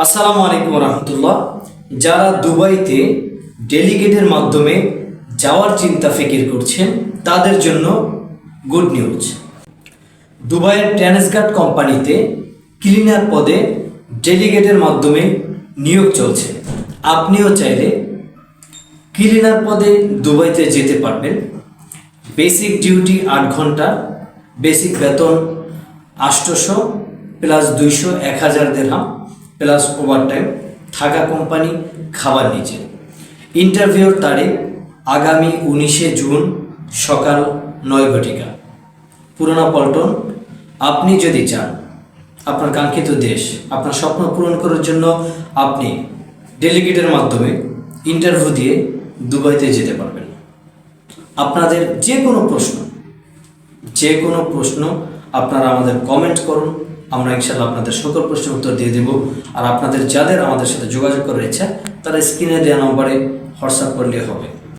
আসসালামু আলাইকুম রহমতুল্লাহ। যারা দুবাইতে ডেলিগেটের মাধ্যমে যাওয়ার চিন্তা ফিকির করছেন, তাদের জন্য গুড নিউজ। দুবাইয়ের ট্রান্সগার্ড কোম্পানিতে ক্লিনার পদে ডেলিগেটের মাধ্যমে নিয়োগ চলছে। আপনিও চাইলে ক্লিনার পদে দুবাইতে যেতে পারবেন। বেসিক ডিউটি আট ঘণ্টা, বেসিক বেতন আটশোশো প্লাস দুইশো এক হাজার দেড়হাম প্লাস ওভারটাইম থাকা কোম্পানি খাবার নিচে। ইন্টারভিউর তারিখ, আগামী উনিশে জুন, সকাল নয় ঘটিকা। পুরোনো পল্টন, আপনি যদি চান, আপনার কাঙ্ক্ষিত দেশ, আপনার স্বপ্ন পূরণ করার জন্য আপনি ডেলিগেটের মাধ্যমে ইন্টারভিউ দিয়ে দুবাইতে যেতে পারবেন। আপনাদের যে কোনো প্রশ্ন যে কোনো প্রশ্ন আপনারা আমাদের কমেন্ট করুন, আমরা ইনশাল্লাহ আপনাদের সকল প্রশ্নের উত্তর দিয়ে দেব। আর আপনাদের যাদের আমাদের সাথে যোগাযোগ করার ইচ্ছা, তারা স্ক্রিনে দেওয়া নম্বরে হোয়াটসঅ্যাপ করলে হবে।